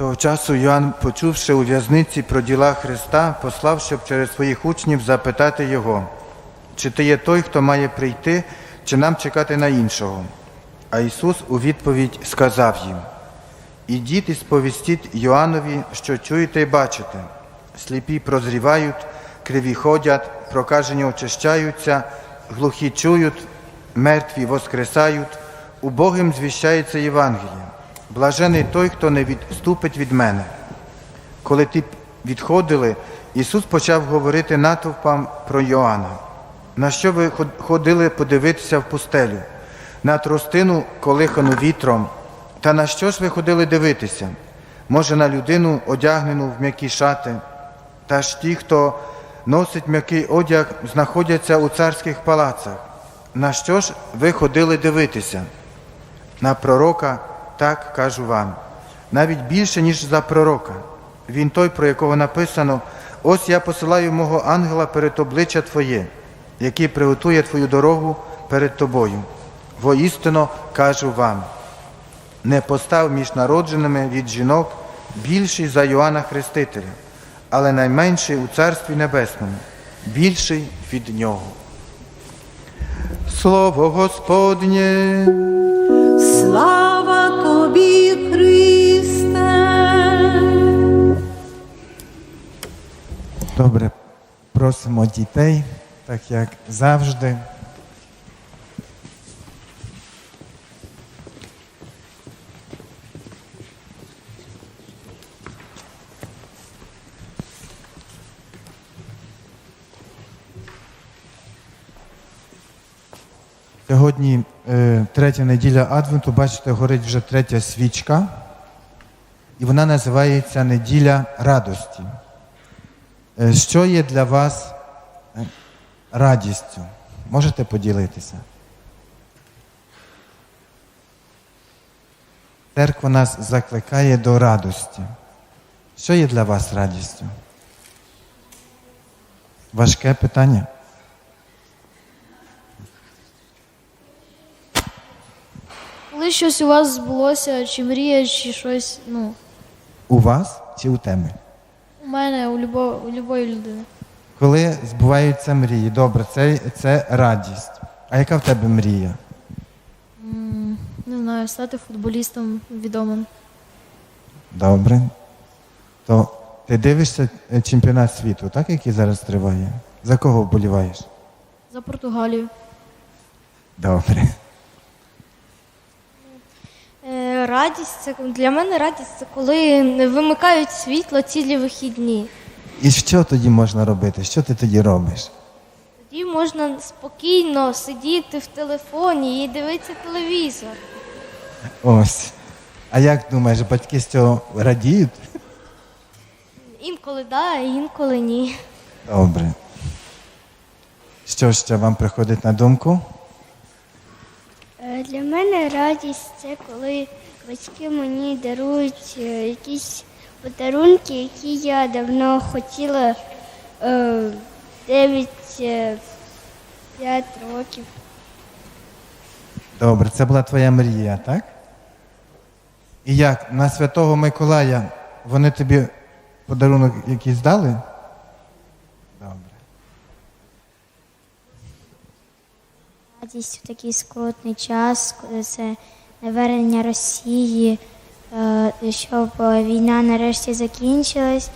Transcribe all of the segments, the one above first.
Того часу Йоанн, почувши у в'язниці про діла Христа, послав, щоб через своїх учнів запитати його, чи ти є той, хто має прийти, чи нам чекати на іншого. А Ісус у відповідь сказав їм: Ідіть і сповістіть Йоаннові, що чуєте і бачите. Сліпі прозрівають, криві ходять, прокажені очищаються, глухі чують, мертві воскресають, убогим звіщається Євангеліє. Блажений той, хто не відступить від мене. Коли ті відходили, Ісус почав говорити натовпам про Йоанна. На що ви ходили подивитися в пустелю? На тростину, колихану вітром. Та на що ж ви ходили дивитися? Може, на людину, одягнену в м'які шати? Та ж ті, хто носить м'який одяг, знаходяться у царських палацах. На що ж ви ходили дивитися? На пророка, так кажу вам, навіть більше, ніж за пророка. Він той, про якого написано: ось я посилаю мого ангела перед обличчя Твоє, який приготує Твою дорогу перед тобою. Воістину кажу вам, не постав між народженими від жінок більший за Йоанна Хрестителя, але найменший у Царстві Небесному, більший від нього. Слово Господнє. Слава тобі, Христе! Добре, просимо дітей, так як завжди. Сьогодні е, третя неділя Адвенту, бачите, горить вже третя свічка, і вона називається Неділя радості. Е, Що є для вас е, радістю? Можете поділитися? Церква нас закликає до радості. Що є для вас радістю? Важке питання? Коли щось у вас збулося, чи мрія, чи щось, ну, У вас чи у тебе? у мене, у, любо, у любої людини. Коли збуваються мрії, добре, це, це радість. А яка в тебе мрія? Не знаю, стати футболістом відомим. Добре. То ти дивишся е, чемпіонат світу, так, який зараз триває? За кого вболіваєш? За Португалію. Добре. Радість це для мене радість це коли вимикають світло цілі вихідні. І що тоді можна робити? Що ти тоді робиш? Тоді можна спокійно сидіти в телефоні і дивитися телевізор. Ось. А як думаєш, батьки з цього радіють? Інколи да, а інколи ні. Добре. Що ще вам приходить на думку? Е, Для мене радість це коли батьки мені дарують е, якісь подарунки, які я давно хотіла е, 9-5 років. Добре, це була твоя мрія, так? І як на Святого Миколая вони тобі подарунок якийсь дали? Добре. Радість в такий скрутний час, коли це навернення Росії, е, щоб е, війна нарешті закінчилась,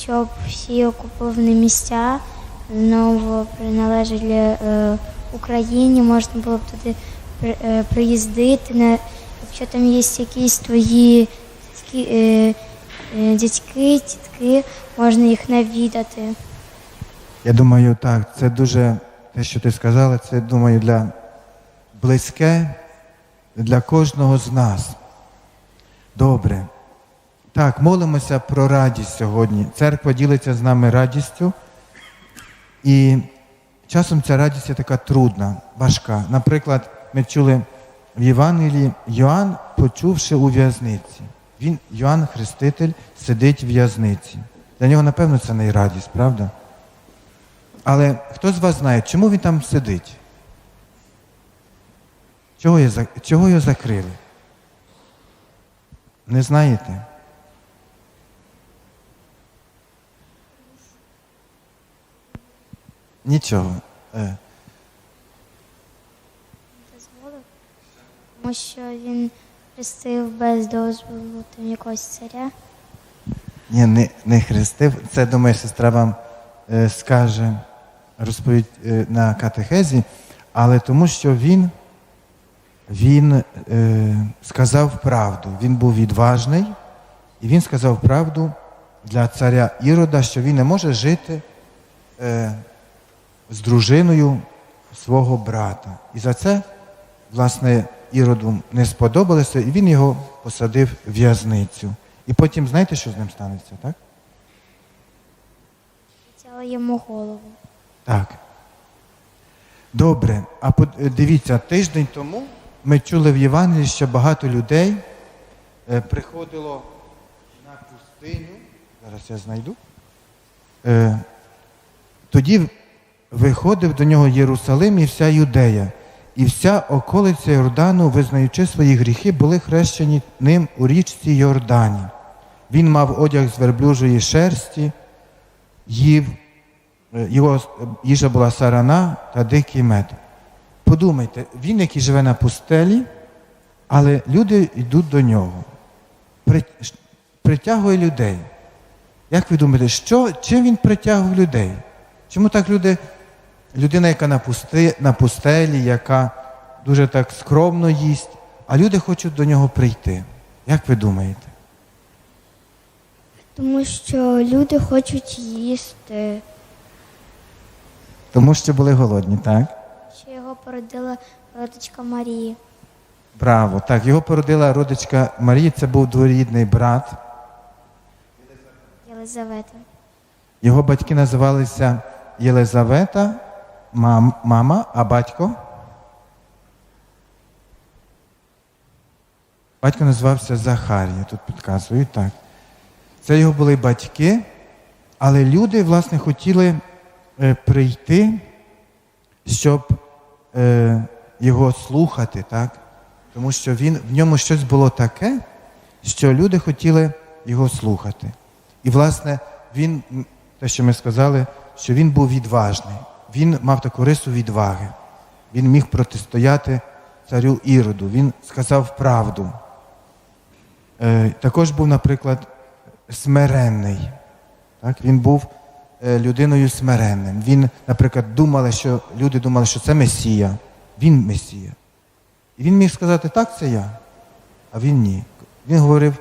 щоб всі окуповані місця знову приналежали е, Україні, можна було б туди приїздити. Якщо там є якісь твої дядьки, тітки, можна їх навідати. Я думаю, так, це дуже те, що ти сказала, це думаю для близьке для кожного з нас. Добре. Так, молимося про радість сьогодні. Церква ділиться з нами радістю. І часом ця радість є така трудна, важка. Наприклад, ми чули в Євангелії Йоанн, почувши у в'язниці. Він, Йоанн Хреститель, сидить в в'язниці. Для нього, напевно, це не радість, правда? Але хто з вас знає, чому він там сидить? Чого його, чого його закрили? Не знаєте? Нічого. Е. Тому що він хрестив без дозволу там якогось царя. Ні, не не хрестив. Це, думаю, сестра вам е, скаже розповідь е, на катехезі, але тому, що він він е, сказав правду. Він був відважний, і він сказав правду для царя Ірода, що він не може жити е, з дружиною свого брата. І за це, власне, Іроду не сподобалося, і він його посадив в в'язницю. І потім знаєте, що з ним станеться, так? Взяла йому голову. Так. Добре. А е, дивіться, тиждень тому ми чули в Євангелії, що багато людей е, приходило на пустиню. Зараз я знайду. Е, тоді виходив до нього Єрусалим і вся Юдея, і вся околиця Йордану, визнаючи свої гріхи, були хрещені ним у річці Йордані. Він мав одяг з верблюжої шерсті, їв Е, його їжа була сарана та дикий мед. Подумайте, він, який живе на пустелі, але люди йдуть до нього, притягує людей. Як ви думаєте, що, чим він притягує людей? Чому так люди, людина, яка на, пусти, на пустелі, яка дуже так скромно їсть, а люди хочуть до нього прийти? Як ви думаєте? Тому що люди хочуть їсти. Тому що були голодні, так? Породила родичка Марії. Браво. Так, його породила родичка Марії, це був дворідний брат. Єлизавета. Його батьки називалися Єлизавета, мам, мама, а батько. Батько називався Захарія, тут підказують так. Це його були батьки, але люди, власне, хотіли е, прийти, щоб е, його слухати, так? Тому що він, в ньому щось було таке, що люди хотіли його слухати. І, власне, він, те, що ми сказали, що він був відважний. Він мав таку рису відваги. Він міг протистояти царю Іроду. Він сказав правду. Е, також був, наприклад, смиренний. Так? Він був людиною смиренним. Він, наприклад, думали, що люди думали, що це Месія. Він Месія. І він міг сказати, так, це я, а він ні. Він говорив,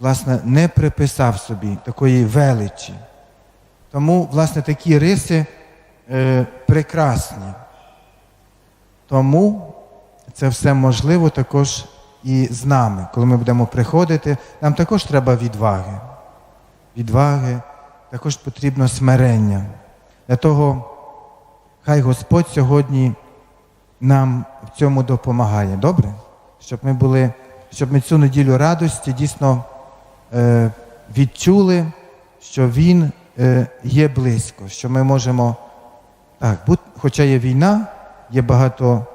власне, не приписав собі такої величі. Тому, власне, такі риси е, прекрасні. Тому це все можливо також і з нами. Коли ми будемо приходити, нам також треба відваги. Відваги, також потрібно смирення. Для того хай Господь сьогодні нам в цьому допомагає. Добре? Щоб ми були, щоб ми цю неділю радості дійсно е, відчули, що Він е, є близько, що ми можемо, так, будь, хоча є війна, є багато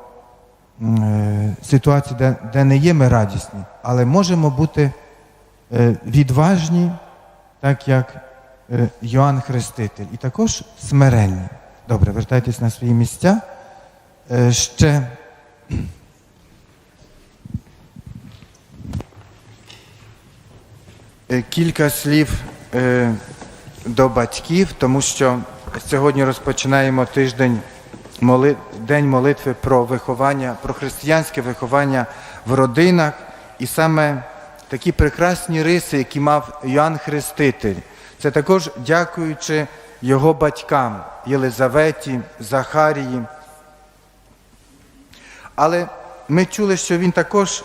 е, ситуацій, де, де не є ми радісні, але можемо бути е, відважні, так як Йоанн Хреститель, і також смиренні. Добре, вертайтесь на свої місця. Е, ще Е, кілька слів е, до батьків, тому що сьогодні розпочинаємо тиждень. День молитви про виховання, про християнське виховання в родинах, і саме такі прекрасні риси, які мав Йоанн Хреститель. Це також дякуючи його батькам Єлизаветі, Захарії. Але ми чули, що він також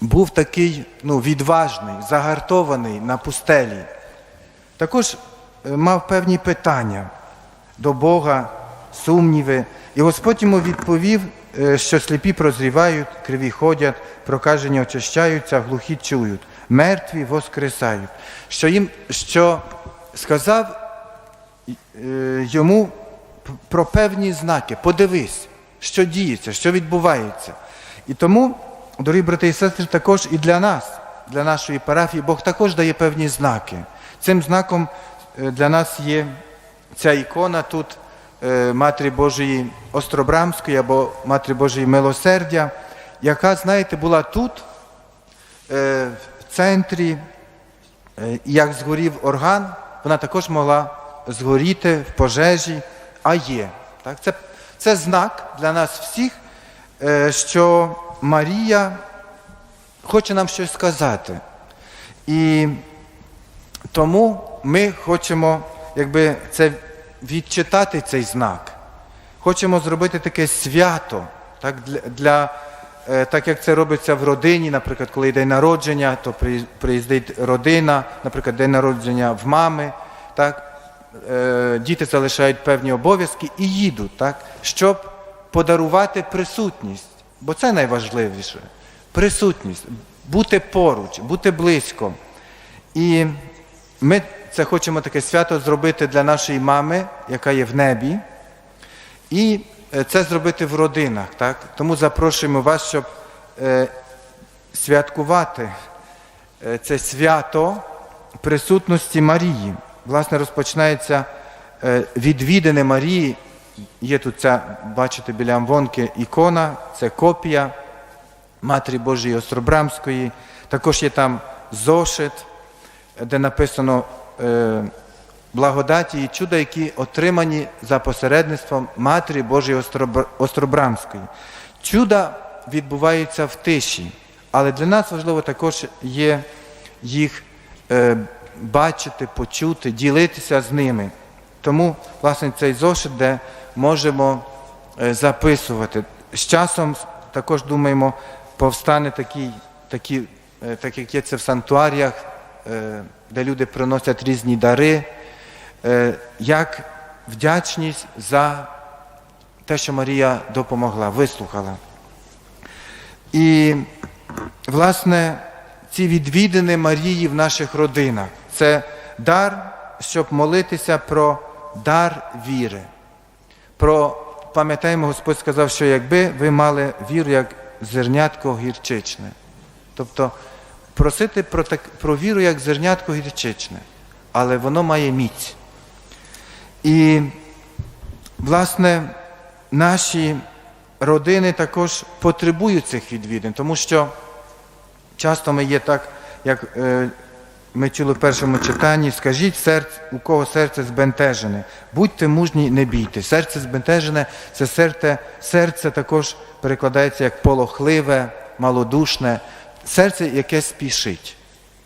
був такий ну, відважний, загартований на пустелі. Також е, мав певні питання до Бога, сумніви. І Господь йому відповів, е, що сліпі прозрівають, криві ходять, прокажені очищаються, глухі чують, мертві воскресають. Що їм що сказав е, йому про певні знаки. Подивись, що діється, що відбувається. І тому, дорогі брати і сестри, також і для нас, для нашої парафії, Бог також дає певні знаки. Цим знаком е, для нас є ця ікона тут е, Матері Божої Остробрамської або Матері Божої Милосердя, яка, знаєте, була тут, центрі, Е, як згорів орган, вона також могла згоріти в пожежі, а є. Так? Це, це знак для нас всіх, е, що Марія хоче нам щось сказати. І тому ми хочемо якби, це відчитати цей знак. Хочемо зробити таке свято, так, для, так як це робиться в родині, наприклад, коли день народження, то приїздить родина, наприклад, день народження в мами, так, е, діти залишають певні обов'язки і їдуть, так, щоб подарувати присутність. Бо це найважливіше. Присутність, бути поруч, бути близько. І ми це хочемо таке свято зробити для нашої мами, яка є в небі, і е, це зробити в родинах. Так? Тому запрошуємо вас, щоб е, святкувати е, це свято присутності Марії. Власне, розпочинається е, відвідини Марії. Є тут ця, бачите, біля Амвонки ікона, це копія Матері Божої Остробрамської. Також є там зошит, де написано е, благодаті і чуда, які отримані за посередництвом Матері Божої Остробрамської. Чуда відбуваються в тиші, але для нас важливо також є їх е, бачити, почути, ділитися з ними. Тому, власне, цей зошит, де можемо е, записувати. З часом також думаємо, повстане такий, такі, е, так як є це в санктуаріях, е, де люди приносять різні дари, як вдячність за те, що Марія допомогла, вислухала. І, власне, ці відвідини Марії в наших родинах це дар, щоб молитися про дар віри. Про, пам'ятаємо, Господь сказав, що якби ви мали віру, як зернятко гірчичне. Тобто просити про, так, про віру, як зернятко гірчичне, але воно має міць. І, власне, наші родини також потребують цих відвідин, тому що часто ми є так, як е, ми чули в першому читанні, скажіть серце, у кого серце збентежене, будьте мужні, не бійте. Серце збентежене це серце, серце також перекладається як полохливе, малодушне, серце, яке спішить,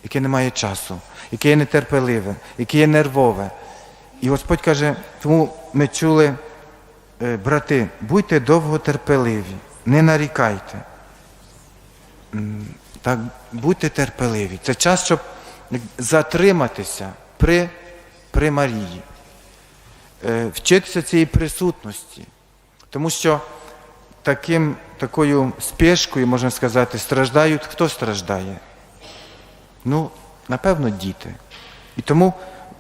яке не має часу, яке є нетерпеливе, яке є нервове. І Господь каже, тому ми чули, е, брати, будьте довготерпеливі, не нарікайте. Так, будьте терпеливі. Це час, щоб затриматися при, при Марії, Е, вчитися цієї присутності. Тому що таким, такою спешкою, можна сказати, страждають, хто страждає? Ну, напевно, діти. І тому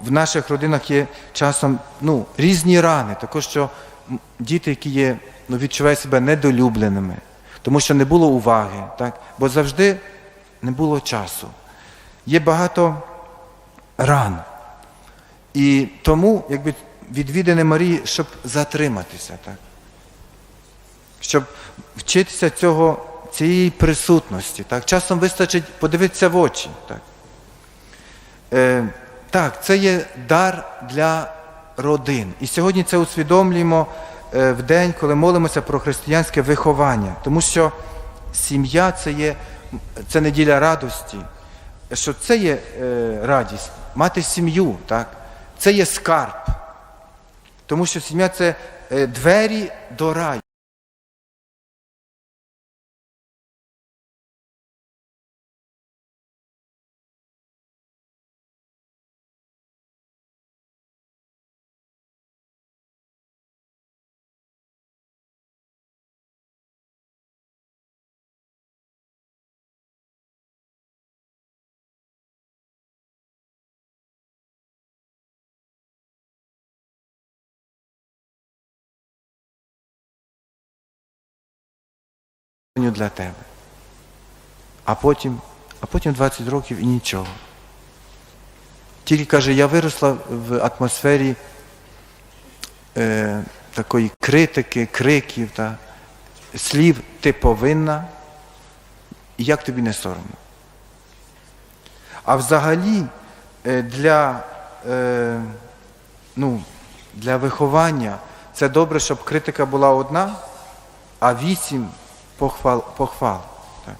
в наших родинах є часом ну, різні рани, також що діти, які є, ну, відчувають себе недолюбленими, тому що не було уваги, так? бо завжди не було часу. Є багато ран. І тому, якби відвідини Марії, щоб затриматися, так? щоб вчитися цього, цієї присутності. Так? Часом вистачить подивитися в очі. Так? Е, так, це є дар для родин. І сьогодні це усвідомлюємо е, в день, коли молимося про християнське виховання. Тому що сім'я це є це неділя радості, що це є е, радість, мати сім'ю, так? це є скарб. Тому що сім'я це е, двері до раю. Для тебе. А потім, а потім 20 років і нічого. Тільки каже, я виросла в атмосфері е, такої критики, криків, та, слів ти повинна, і як тобі не соромно. А взагалі е, для, е, ну, для виховання це добре, щоб критика була одна, а вісім похвал. похвал так.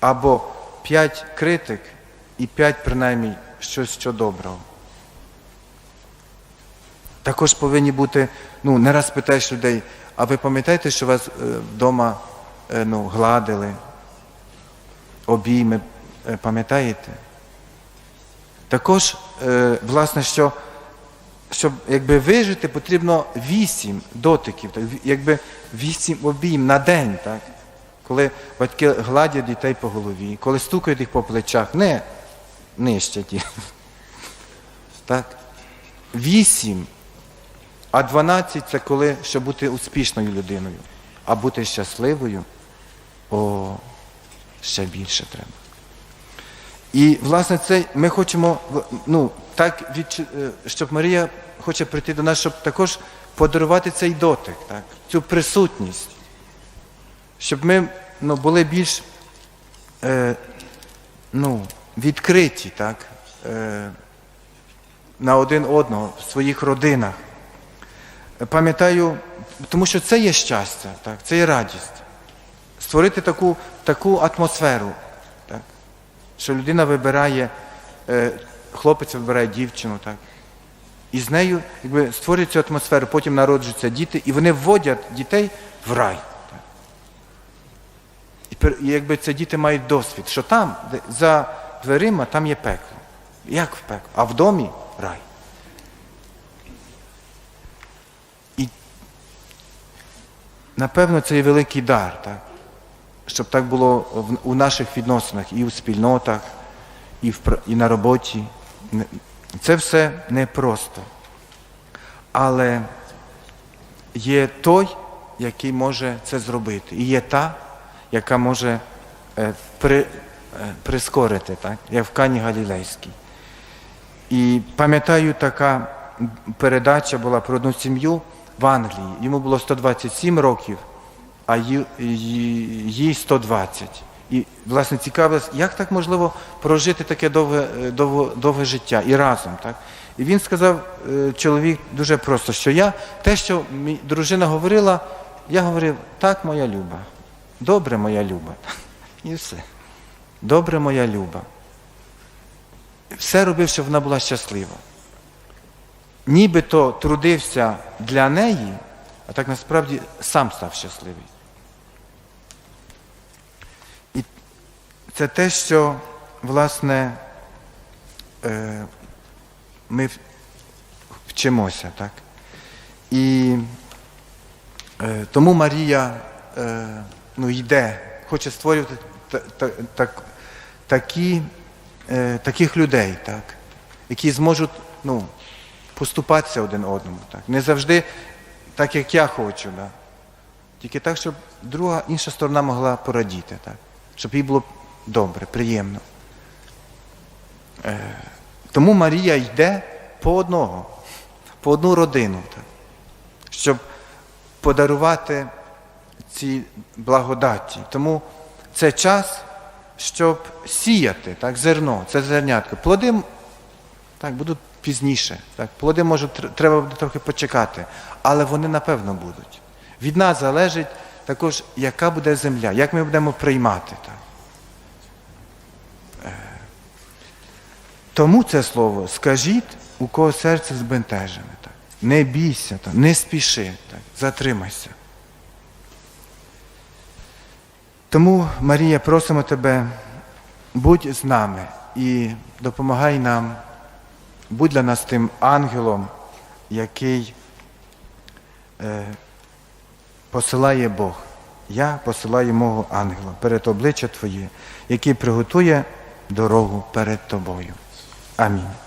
Або п'ять критик і п'ять, принаймні, щось що доброго. Також повинні бути, ну, не раз питаєш людей, а ви пам'ятаєте, що вас е, вдома е, ну, гладили, обійми, е, пам'ятаєте? Також, власне, що щоб якби вижити, потрібно вісім дотиків, так, якби вісім обійм на день, так? Коли батьки гладять дітей по голові, коли стукають їх по плечах, не нищать їх. Так? Вісім. А 12 це коли, щоб бути успішною людиною. А бути щасливою, о, ще більше треба. І, власне, це ми хочемо, ну, так, е, щоб Марія хоче прийти до нас, щоб також подарувати цей дотик, так, цю присутність, щоб ми ну, були більш е, ну, відкриті так, е, на один одного в своїх родинах. Пам'ятаю, тому що це є щастя, так, це є радість. Створити таку, таку атмосферу, що людина вибирає, е, хлопець вибирає дівчину, так, і з нею якби, створює цю атмосферу, потім народжуються діти, і вони вводять дітей в рай. Так. І якби це діти мають досвід, що там, де, за дверима, там є пекло. Як в пекло? А в домі рай. І напевно це є великий дар, так? Щоб так було в- у наших відносинах і у спільнотах, і, в, і на роботі. Це все непросто. Але є той, який може це зробити. І є та, яка може е, при, е, прискорити, так? як в Кані Галілейській. І пам'ятаю, така передача була про одну сім'ю в Англії. Йому було 127 років, а їй, їй- їй 120. І, власне, цікавилось, як так можливо прожити таке довге, е, довго, довге життя і разом. Так? І він сказав, е, чоловік, дуже просто, що я, те, що мій дружина говорила, я говорив, так, моя люба, добре, моя люба. І все. Добре, моя люба все робив, щоб вона була щаслива. Нібито трудився для неї, а так насправді сам став щасливий. Це те, що, власне, е, ми вчимося, так? І е, тому Марія е, ну, йде, хоче створювати та, та, так, такі, таких людей, так, які зможуть ну, поступатися один одному. Так. Не завжди так, як я хочу. Да. Тільки так, щоб друга, інша сторона могла порадіти, так, щоб їй було добре, приємно. Е, тому Марія йде по одного, по одну родину, щоб подарувати ці благодаті. Тому це час, щоб сіяти так, зерно, це зернятко. Плоди так, будуть пізніше. Так. Плоди може треба буде трохи почекати, але вони напевно будуть. Від нас залежить також, яка буде земля, як ми будемо приймати. Так. Тому це слово скажіть, у кого серце збентежене. Так. Не бійся, так. не спіши, так. затримайся. Тому, Марія, просимо тебе, будь з нами і допомагай нам, будь для нас тим ангелом, який е, посилає Бог. Я посилаю мого ангела перед обличчя Твоє, який приготує дорогу перед тобою. 阿明。